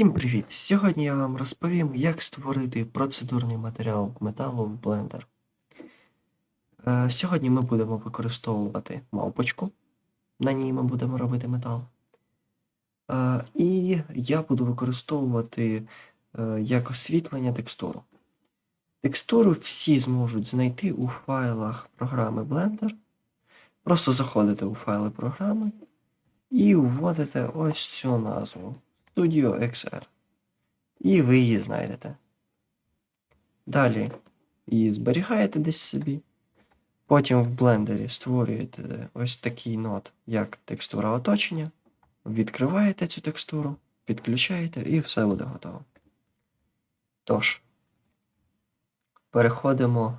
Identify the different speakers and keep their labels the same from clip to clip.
Speaker 1: Всім привіт! Сьогодні я вам розповім, як створити процедурний матеріал металу в Blender. Е, Сьогодні ми будемо використовувати мавпочку. На ній ми будемо робити метал. Е, І я буду використовувати е, як освітлення текстуру. Текстуру всі зможуть знайти у файлах програми Blender. Просто заходите у файли програми і вводите ось цю назву. Studio XR. І ви її знайдете. Далі її зберігаєте десь собі. Потім в блендері створюєте ось такий нод, як текстура оточення. Відкриваєте цю текстуру, підключаєте і все буде готово. Тож, переходимо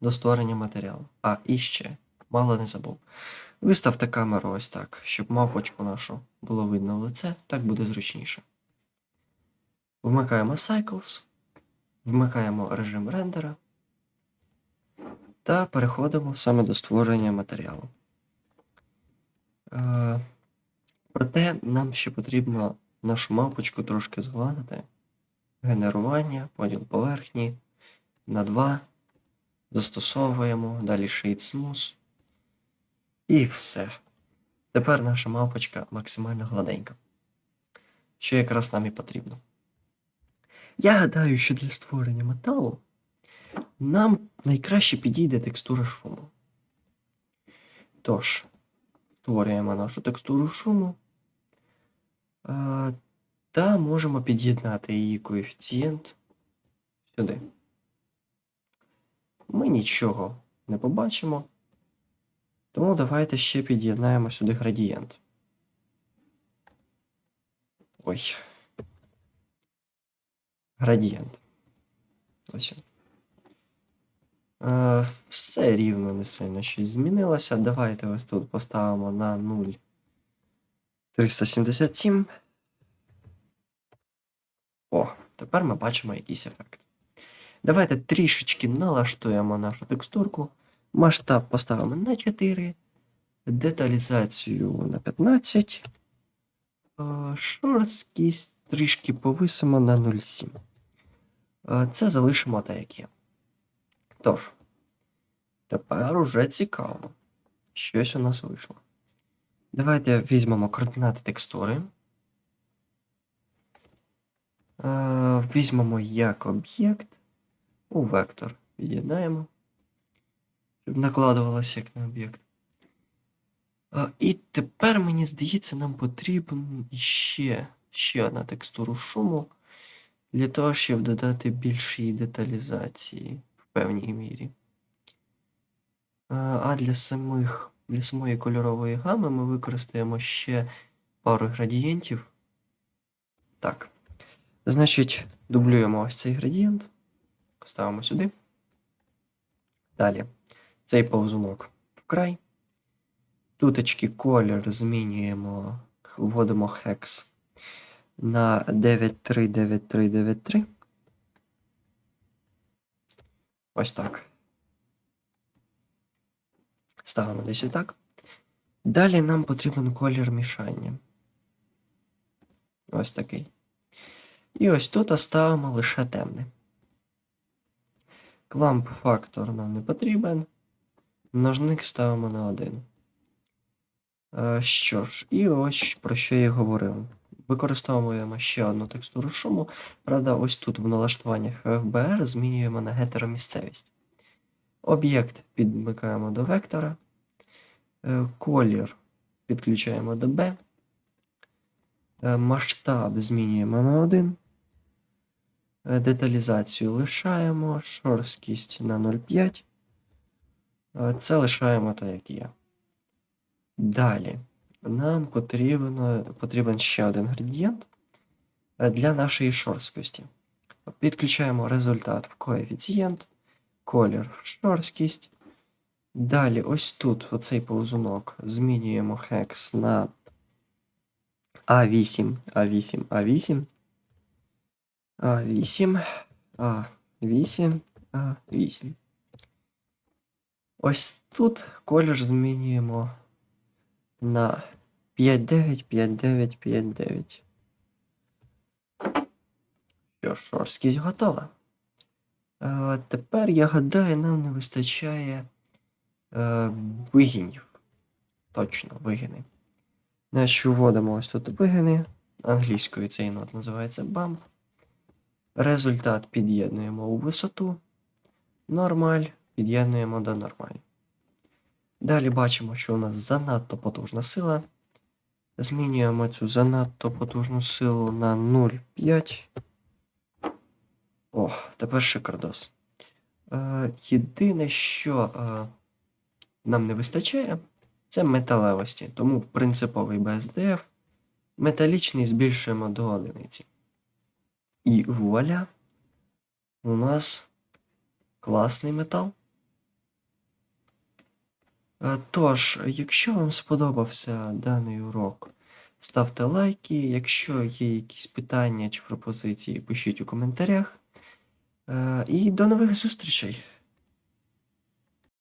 Speaker 1: до створення матеріалу. А, і ще, мало не забув. Виставте камеру ось так, щоб мавпочку нашу було видно в лице, так буде зручніше. Вмикаємо Cycles, вмикаємо режим рендера та переходимо саме до створення матеріалу. Е, проте нам ще потрібно нашу мавпочку трошки згладити. Генерування, поділ поверхні на 2. Застосовуємо, далі Shade Smooth. І все. Тепер наша мавпочка максимально гладенька. Що якраз нам і потрібно. Я гадаю, що для створення металу нам найкраще підійде текстура шуму. Тож, створюємо нашу текстуру шуму та можемо під'єднати її коефіцієнт сюди. Ми нічого не побачимо. Тому давайте ще під'єднаємо сюди градієнт. Ой. Градієнт. Ось. Е, все рівно не сильно щось змінилося. Давайте ось тут поставимо на 0,377. О, тепер ми бачимо якийсь ефект. Давайте трішечки налаштуємо нашу текстурку. Масштаб поставимо на 4, деталізацію на 15, а шорсткість трішки повисимо на 0,7. Це залишимо так, як є. Тож, тепер уже цікаво. Щось у нас вийшло. Давайте візьмемо координати текстури. Візьмемо як об'єкт у вектор. Під'єднаємо щоб накладувалося як на об'єкт. І тепер, мені здається, нам потрібен іще ще одна текстура шуму для того, щоб додати більшої деталізації в певній мірі. А для самих, для самої кольорової гами ми використаємо ще пару градієнтів. Так. Значить, дублюємо ось цей градієнт. Ставимо сюди. Далі цей повзунок вкрай. Туточки колір змінюємо, вводимо хекс на 939393. Ось так. Ставимо десь так. Далі нам потрібен колір мішання. Ось такий. І ось тут оставимо лише темний. Кламп фактор нам не потрібен. Множник ставимо на 1. Е, Що ж, і ось про що я говорив. Використовуємо ще одну текстуру шуму. Правда, ось тут в налаштуваннях FBR змінюємо на гетеромісцевість. Об'єкт підмикаємо до вектора. Е, Колір підключаємо до B. Е, Масштаб змінюємо на 1. Е, Деталізацію лишаємо, шорсткість на 0,5. Це лишаємо так, як є. Далі нам потрібно, потрібен ще один градієнт е, для нашої шорсткості. Підключаємо результат в коефіцієнт, колір в шорсткість. Далі, ось тут, оцей повзунок, змінюємо хекс на А8, А8, А8. А8, А8, А8. Ось тут колір змінюємо на 5,9, 5,9, 5,9. Що ж, шорсткість готова. Е, тепер, я гадаю, нам не вистачає е, вигинів. Точно, вигини. Значить, вводимо ось тут вигини. Англійською цей нот називається bump. Результат під'єднуємо у висоту. Нормаль під'єднуємо до нормаль. Далі бачимо, що у нас занадто потужна сила. Змінюємо цю занадто потужну силу на 0,5. О, тепер шикардос. Е, єдине, що е, нам не вистачає, це металевості. Тому принциповий BSDF металічний збільшуємо до одиниці. І вуаля, у нас класний метал. Е, Тож, якщо вам сподобався даний урок, ставте лайки. Якщо є якісь питання чи пропозиції, пишіть у коментарях. Е, І до нових зустрічей!